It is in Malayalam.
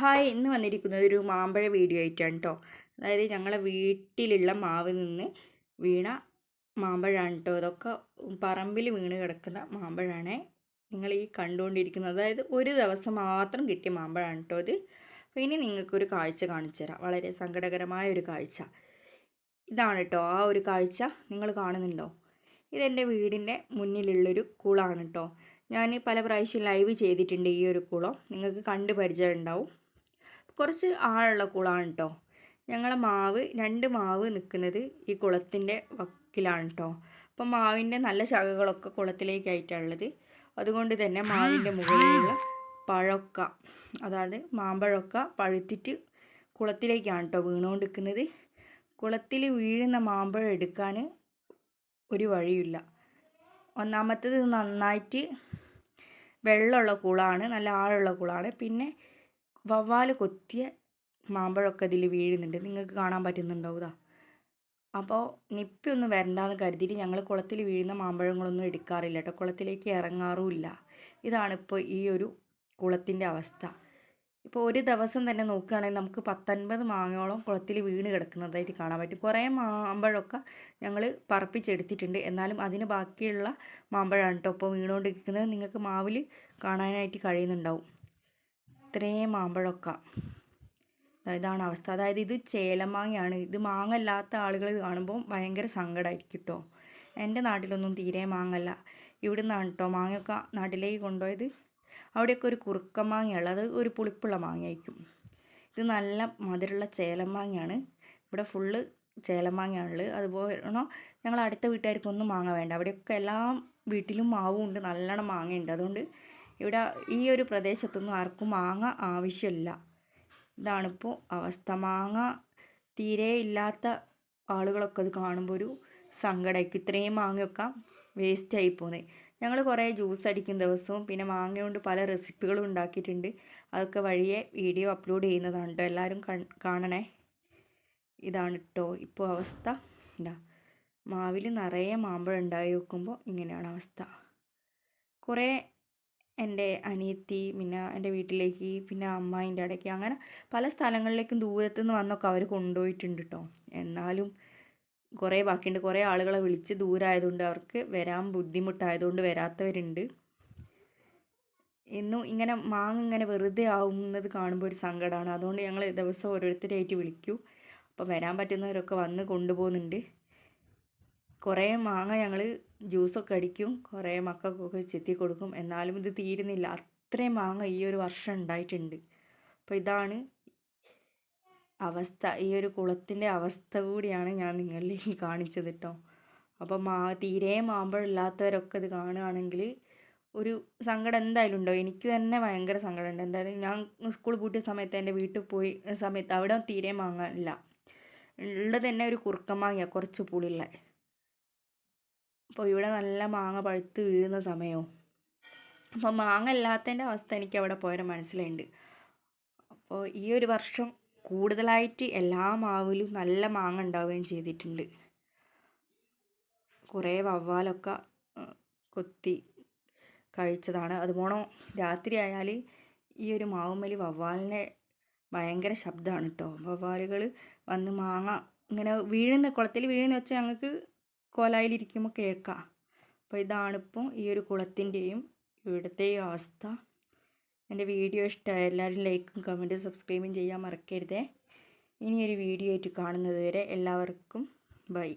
ഹായ് ഇന്ന് വന്നിരിക്കുന്നത് ഒരു മാമ്പഴ വീഡിയോ ആയിട്ടാണ് കേട്ടോ അതായത് ഞങ്ങളെ വീട്ടിലുള്ള മാവിൽ നിന്ന് വീണ മാമ്പഴാണ് കേട്ടോ ഇതൊക്കെ പറമ്പിൽ വീണ് കിടക്കുന്ന മാമ്പഴമാണ് നിങ്ങൾ ഈ കണ്ടുകൊണ്ടിരിക്കുന്നത്. അതായത് ഒരു ദിവസം മാത്രം കിട്ടിയ മാമ്പഴാണ് കേട്ടോ ഇത്. അപ്പോൾ ഇനി നിങ്ങൾക്കൊരു കാഴ്ച കാണിച്ചു തരാം. വളരെ സങ്കടകരമായ ഒരു കാഴ്ച. ഇതാണ് കേട്ടോ ആ ഒരു കാഴ്ച നിങ്ങൾ കാണുന്നുണ്ടോ? ഇതെന്റെ വീടിന്റെ മുന്നിലുള്ളൊരു കുളമാണ് കേട്ടോ ഞാൻ പല പ്രാവശ്യം ലൈവ് ചെയ്തിട്ടുണ്ട് ഈ ഒരു കുളം. നിങ്ങൾക്ക് കണ്ട് പരിചയം ഉണ്ടാവും കുറച്ച് ആഴമുള്ള കുളമാണ് കേട്ടോ ഞങ്ങളെ മാവ് രണ്ട് മാവ് നിൽക്കുന്നത് ഈ കുളത്തിന്റെ വക്കിലാണ് കേട്ടോ അപ്പം മാവിന്റെ നല്ല ശകകളൊക്കെ കുളത്തിലേക്കായിട്ടുള്ളത് അതുകൊണ്ട് തന്നെ മാവിന്റെ മുകളിലുള്ള പഴക്ക അതായത് മാമ്പഴമൊക്കെ പഴുത്തിട്ട് കുളത്തിലേക്കാണ് കേട്ടോ വീണുകൊണ്ടിരിക്കുന്നത്. കുളത്തിൽ വീഴുന്ന മാമ്പഴം എടുക്കാൻ ഒരു വഴിയില്ല. ഒന്നാമത്തേത് നന്നായിട്ട് വെള്ളമുള്ള കുളമാണ് നല്ല ആഴമുള്ള കുളമാണ്. പിന്നെ വവ്വാൽ കൊത്തിയ മാമ്പഴമൊക്കെ ഇതിൽ വീഴുന്നുണ്ട്. നിങ്ങൾക്ക് കാണാൻ പറ്റുന്നുണ്ടാവുതാ അപ്പോൾ നിപ്പിയൊന്നും വരണ്ടാന്ന് കരുതിയിട്ട് ഞങ്ങൾ കുളത്തിൽ വീഴുന്ന മാമ്പഴങ്ങളൊന്നും എടുക്കാറില്ല കേട്ടോ. കുളത്തിലേക്ക് ഇറങ്ങാറുമില്ല. ഇതാണിപ്പോൾ ഈ ഒരു കുളത്തിന്റെ അവസ്ഥ. ഇപ്പോൾ ഒരു ദിവസം തന്നെ നോക്കുകയാണെങ്കിൽ നമുക്ക് പത്തൊൻപത് മാങ്ങയോളം കുളത്തിൽ വീണ് കിടക്കുന്നതായിട്ട് കാണാൻ പറ്റും. കുറേ മാമ്പഴമൊക്കെ ഞങ്ങൾ പറപ്പിച്ചെടുത്തിട്ടുണ്ട്. എന്നാലും അതിന് ബാക്കിയുള്ള മാമ്പഴമാണ് കേട്ടോ ഇപ്പോൾ വീണുകൊണ്ടിരിക്കുന്നത്. നിങ്ങൾക്ക് മാവിൽ കാണാനായിട്ട് കഴിയുന്നുണ്ടാവും. ഇത്രയും മാമ്പഴമൊക്കെ ഇതാണ് അവസ്ഥ. അതായത് ഇത് ചേലമാങ്ങയാണ്. ഇത് മാങ്ങല്ലാത്ത ആളുകൾ കാണുമ്പോൾ ഭയങ്കര സങ്കടമായിരിക്കും കേട്ടോ എന്റെ നാട്ടിലൊന്നും തീരെ മാങ്ങല്ല. ഇവിടെ നിന്നാണ് കേട്ടോ മാങ്ങയൊക്കെ നാട്ടിലേക്ക് കൊണ്ടുപോയത്. അവിടെയൊക്കെ ഒരു കുറുക്ക മാങ്ങയുള്ള ഒരു പുളിപ്പുള്ള മാങ്ങയായിരിക്കും. ഇത് നല്ല മധുരമുള്ള ചേലമാങ്ങയാണ്. ഇവിടെ ഫുള്ള് ചേലമാങ്ങയാണുള്ളത്. അതുപോലെ ഞങ്ങൾ അടുത്ത വീട്ടുകാർക്കൊന്നും മാങ്ങ വേണ്ട. അവിടെയൊക്കെ എല്ലാം വീട്ടിലും മാവും ഉണ്ട് നല്ലോണം മാങ്ങയുണ്ട്. അതുകൊണ്ട് ഇവിടെ ഈ ഒരു പ്രദേശത്തൊന്നും ആർക്കും മാങ്ങ ആവശ്യമില്ല. ഇതാണിപ്പോൾ അവസ്ഥ. മാങ്ങ തീരെ ഇല്ലാത്ത ആളുകളൊക്കെ അത് കാണുമ്പോൾ ഒരു സങ്കടമായിരിക്കും ഇത്രയും മാങ്ങയൊക്കെ വേസ്റ്റായി പോകുന്നത് ഞങ്ങൾ കുറേ ജ്യൂസ് അടിക്കും ദിവസവും പിന്നെ മാങ്ങ കൊണ്ട് പല റെസിപ്പികളും ഉണ്ടാക്കിയിട്ടുണ്ട്. അതൊക്കെ വഴിയെ വീഡിയോ അപ്ലോഡ് ചെയ്യുന്നതാണ് കേട്ടോ എല്ലാവരും കാണണേ. ഇതാണ് കേട്ടോ ഇപ്പോൾ അവസ്ഥ. എന്താ മാവിൽ നിറയെ മാമ്പഴം ഉണ്ടായി വെക്കുമ്പോൾ ഇങ്ങനെയാണ് അവസ്ഥ. കുറേ എന്റെ അനിയത്തി പിന്നെ എന്റെ വീട്ടിലേക്ക് പിന്നെ അമ്മായിന്റെ ഇടയ്ക്ക് അങ്ങനെ പല സ്ഥലങ്ങളിലേക്കും ദൂരത്തു നിന്ന് വന്നൊക്കെ അവർ കൊണ്ടുപോയിട്ടുണ്ട് കേട്ടോ എന്നാലും കുറേ ബാക്കിയുണ്ട്. കുറേ ആളുകളെ വിളിച്ച് ദൂരമായതുകൊണ്ട് അവർക്ക് വരാൻ ബുദ്ധിമുട്ടായതുകൊണ്ട് വരാത്തവരുണ്ട്. എന്നും ഇങ്ങനെ മാങ്ങ ഇങ്ങനെ വെറുതെ ആവുന്നത് കാണുമ്പോൾ ഒരു സങ്കടമാണ്. അതുകൊണ്ട് ഞങ്ങൾ ദിവസം ഓരോരുത്തരായിട്ട് വിളിക്കും. അപ്പോൾ വരാൻ പറ്റുന്നവരൊക്കെ വന്ന് കൊണ്ടുപോകുന്നുണ്ട്. കുറേ മാങ്ങ ഞങ്ങൾ ജ്യൂസൊക്കെ അടിക്കും കുറേ മക്കൾക്കൊക്കെ ചെത്തി കൊടുക്കും. എന്നാലും ഇത് തീരുന്നില്ല. അത്രയും മാങ്ങ ഈ ഒരു വർഷം ഉണ്ടായിട്ടുണ്ട്. അപ്പോൾ ഇതാണ് അവസ്ഥ. ഈ ഒരു കുളത്തിന്റെ അവസ്ഥ കൂടിയാണ് ഞാൻ നിങ്ങളിലേക്ക് കാണിച്ചത് കേട്ടോ. അപ്പോൾ മാ തീരെ മാമ്പഴമില്ലാത്തവരൊക്കെ ഇത് കാണുകയാണെങ്കിൽ ഒരു സങ്കടം എന്തായാലും ഉണ്ടോ എനിക്ക് തന്നെ ഭയങ്കര സങ്കടമുണ്ട്. എന്തായാലും ഞാൻ സ്കൂൾ പൂട്ടിയ സമയത്ത് എന്റെ വീട്ടിൽ പോയി സമയത്ത് അവിടെ തീരെ ഇല്ല. ഉള്ളത് തന്നെ ഒരു കുറുക്കൻ മാങ്ങ കുറച്ച് പുളിയുള്ള. അപ്പോൾ ഇവിടെ നല്ല മാങ്ങ പഴുത്ത് വീഴുന്ന സമയവും അപ്പോൾ മാങ്ങ ഇല്ലാത്തതിന്റെ അവസ്ഥ എനിക്ക് അവിടെ പോയാൽ മനസ്സിലുണ്ട്. അപ്പോൾ ഈ ഒരു വർഷം കൂടുതലായിട്ട് എല്ലാ മാവിലും നല്ല മാങ്ങ ഉണ്ടാവുകയും ചെയ്തിട്ടുണ്ട്. കുറേ വവ്വാലൊക്കെ കൊത്തി കഴിച്ചതാണ്. അതുപോണോ രാത്രി ആയാൽ ഈ ഒരു മാവുമ്മൽ വവ്വാലിന്റെ ഭയങ്കര ശബ്ദമാണ് കേട്ടോ. വവ്വാലുകൾ വന്ന് മാങ്ങ ഇങ്ങനെ വീഴുന്ന കുളത്തിൽ വീഴുന്ന വെച്ചാൽ ഞങ്ങൾക്ക് കോലായിലിരിക്കുമ്പോൾ കേൾക്കാം. അപ്പോൾ ഇതാണിപ്പോൾ ഈ ഒരു കുളത്തിന്റെയും ഇവിടുത്തെയും അവസ്ഥ. എന്റെ വീഡിയോ ഇഷ്ടമായ എല്ലാവരും ലൈക്കും കമന്റും സബ്സ്ക്രൈബും ചെയ്യാൻ മറക്കരുതേ. ഇനിയൊരു വീഡിയോ ആയിട്ട് കാണുന്നത് വരെ എല്ലാവർക്കും ബൈ.